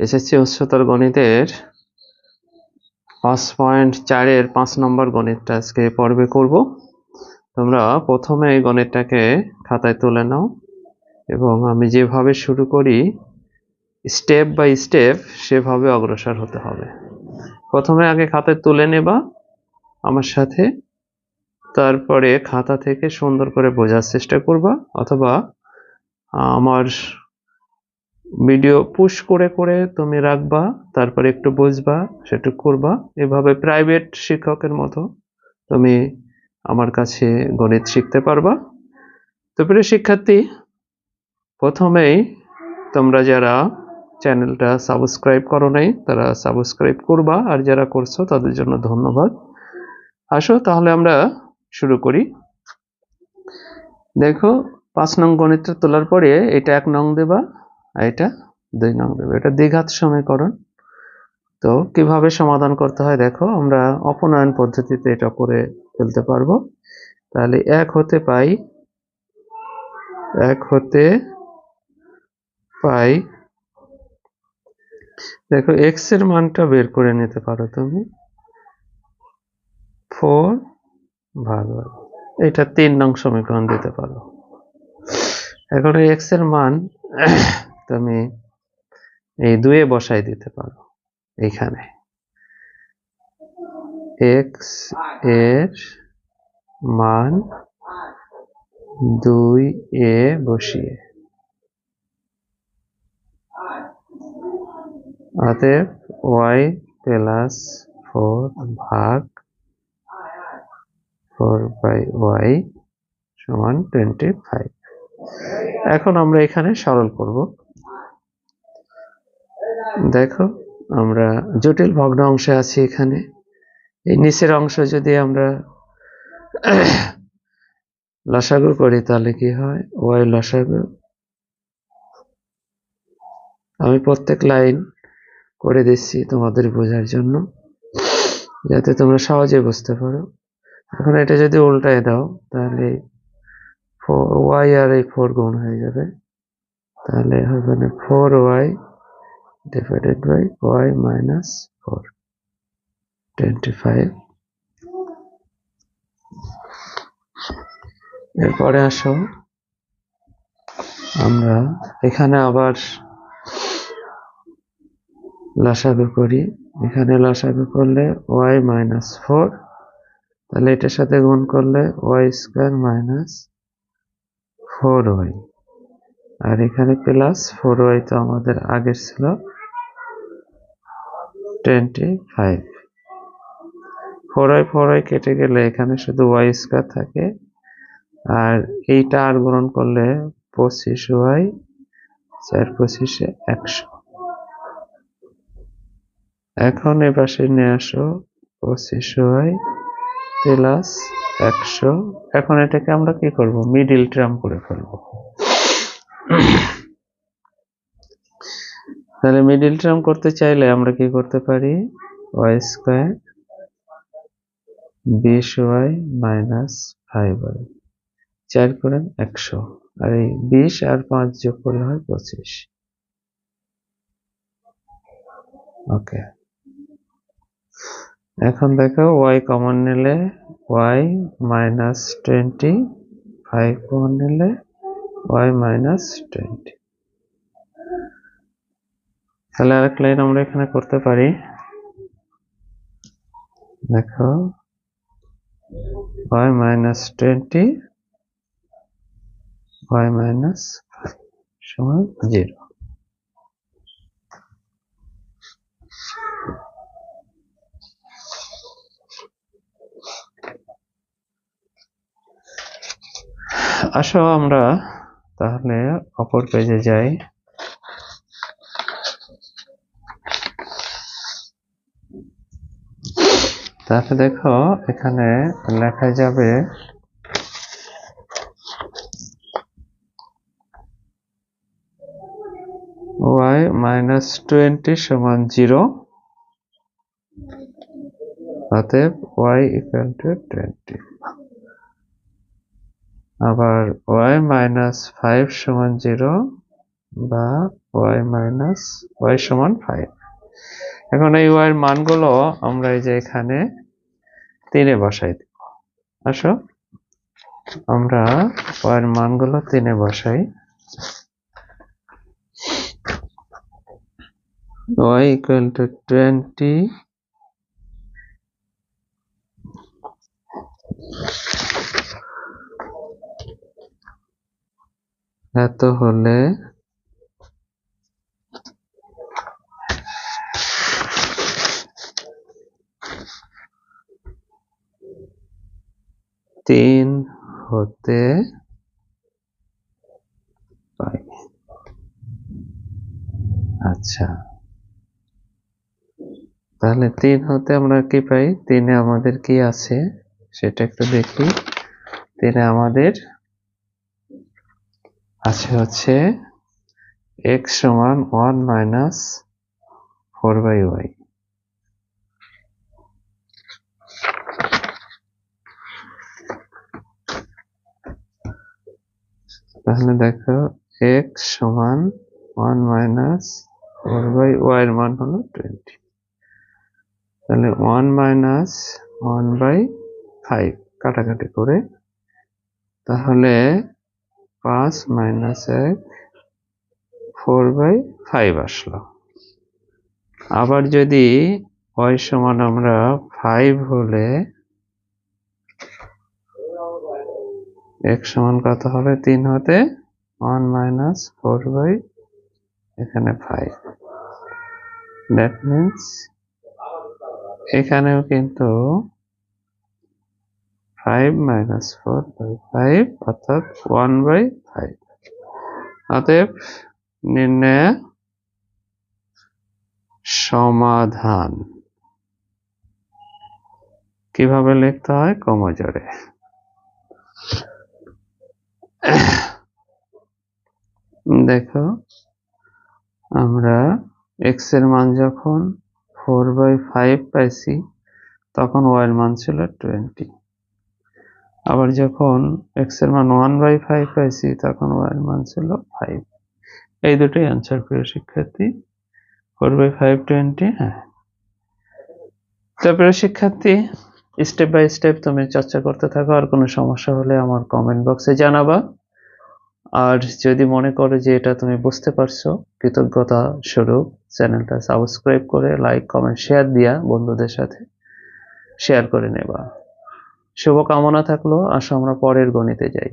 SSC উচ্চতর গণিতের পাঁচ পয়েন্ট চারের পাঁচ নম্বর গণিতটা আজকে পর্বে করব। তোমরা প্রথমে এই গণিতটাকে খাতায় তুলে নাও এবং আমি যেভাবে শুরু করি, স্টেপ বাই স্টেপ সেভাবে অগ্রসর হতে হবে। প্রথমে আগে খাতায় তুলে নেবা আমার সাথে, তারপরে খাতা থেকে সুন্দর করে বোঝার চেষ্টা করবা অথবা আমার ভিডিও পুশ করে করে তুমি রাখবা, তারপরে একটু বুঝবা, সেটা করবা। এভাবে প্রাইভেট শিক্ষকের মতো তুমি আমার কাছে গণিত শিখতে পারবা। তো প্রিয় শিক্ষার্থী, প্রথমেই তোমরা যারা চ্যানেলটা সাবস্ক্রাইব করো নাই, তারা সাবস্ক্রাইব করবা, আর যারা করছ তাদের জন্য ধন্যবাদ। আসো, তাহলে আমরা শুরু করি। দেখো, পাঁচ নং গণিতটা তোলার পরে এটা এক নং দেবা। আর এটা দুই নং দেবে। এটা দ্বিঘাত সমীকরণ। তো কীভাবে সমাধান করতে হয় দেখো, আমরা অপনয়ন পদ্ধতিতে এটা করে ফেলতে পারব। তাহলে এক হতে পাই, এক হতে পাই, দেখো এক্সের মানটা বের করে নিতে পারো তুমি। ফোর ভাগ এটা তিন নং সমীকরণ দিতে পারো। এখন এক্সের মান তুমি এই দুয়ে বসাই দিতে পারো এখানে এক্সের মান দুই এ বসিয়ে। অতএব ওয়াই প্লাস ফোর ভাগ ফোর বাই ওয়াই সমান টোয়েন্টি ফাইভ এখন আমরা এখানে সরল করব। দেখো, আমরা জটিল ভগ্ন অংশে আছি এখানে। এই নিচের অংশ যদি আমরা লসাগু করি, তাহলে কি হয়? ওয়াই লসাগু। আমি প্রত্যেক লাইন করে দিচ্ছি তোমাদের বোঝার জন্য, যাতে তোমরা সহজে বুঝতে পারো। এখন এটা যদি উল্টায় দাও, তাহলে ওয়াই আর এই ফোর গুণ হয়ে যাবে। তাহলে হবে না four Y by Y minus four twenty five এরপরে আসো। আমরা এখানে আবার লসাগু করি। এখানে লসাগু করলে ওয়াই মাইনাস ফোর তাহলে এটার সাথে গুণ করলে Y square minus four Y আর এখানে প্লাস ফোর ওয়াই তো আমাদের আগের ছিল। টোয়েন্টি ফাইভ ফোর ফোর কেটে গেলে এখানে শুধু ওয়াই স্কোয়ার থাকে। আর এইটা আর গ্রহণ করলে পঁচিশ ওয়াই চার পঁচিশে একশো। এখন এ পাশে নিয়ে আসো পঁচিশ ওয়াই প্লাস একশো। এখন এটাকে আমরা কি করব? মিডিল টার্ম করে ফেলব। তাহলে মিডিল টার্ম করতে চাইলে আমরা কি করতে পারি? ওয়াই স্কোয়ার বিশ ওয়াই মাইনাস ফাইভ ওয়াই চার করেন একশো। আর এই বিশ আর পাঁচ যোগ করলে হয় পঁচিশ। ওকে এখন দেখো ওয়াই কমন নিলে Y minus twenty five common নিলে ওয়াই মাইনাস টোয়েন্টি তাহলে আরেক লাইন আমরা এখানে করতে পারি। দেখো Y minus twenty Y minus সমান জিরো আসো আমরা তাহলে অপর পেজে যাই। তাহলে দেখো, এখানে লেখা যাবে ওয়াই মাইনাস টোয়েন্টি সমান জিরো। অতএব ওয়াই ইকুয়াল টু টোয়েন্টি। আবার ওয়াই মাইনাস ফাইভ সমান জিরো বা ওয়াই মাইনাস ওয়াই সমান ফাইভ। এখন এই ওয়াই এর মানগুলো আমরা এই যে এখানে তিনে বসাই দিব। আসো। আমরা ওয়াই এর মানগুলো তিনে বসাই। y equal to 20 এত হলে তিন হতে পাই। আচ্ছা। তাহলে তিন হতে আমরা কি পাই? তিনে আমাদের কি আছে? সেটা একটু দেখি। তিনে আমাদের আছে হচ্ছে এক্স সমান one minus four by Y তাহলে দেখো এক্স সমান one minus four by Y এর মান হলো টোয়েন্টি তাহলে one minus one by five কাটাকাটি করে, তাহলে পাঁচ মাইনাস এক ফোর বাই ফাইভ আসলো। আবার যদি ওয়াই সমান আমরা ফাইভ হলে এক সমান কত হবে? তিন হতে ওয়ান মাইনাস ফোর বাই এখানে ফাইভ দ্যাট মিন্স এখানেও কিন্তু five minus four by five অর্থাৎ ওয়ান বাই ফাইভ অতএব নির্ণয় সমাধান। কীভাবে লিখতে হয়? কমজোরে। দেখো, আমরা এক্সের মান যখন ফোর বাই ফাইভ পাইছি, তখন ওয়াই এর মান ছিল টোয়েন্টি আবার যখন এক্সের মান ওয়ান বাই ফাইভ পাইছি, তখন ওয়াই এর মান ছিল ফাইভ এই দুটোই অ্যান্সার প্রিয় শিক্ষার্থী ফোর বাই ফাইভ টোয়েন্টি হ্যাঁ। তারপরে শিক্ষার্থী স্টেপ বাই স্টেপ তুমি চর্চা করতে থাকো, আর কোনো সমস্যা হলে আমার কমেন্ট বক্সে জানাবা। আর যদি মনে করো যে এটা তুমি বুঝতে পারছ, কৃতজ্ঞতা স্বরূপ চ্যানেলটা সাবস্ক্রাইব করে লাইক, কমেন্ট, শেয়ার দিয়া বন্ধুদের সাথে শেয়ার করে নেবা। শুভকামনা থাকল, আসো আমরা পরের গণিতে যাই।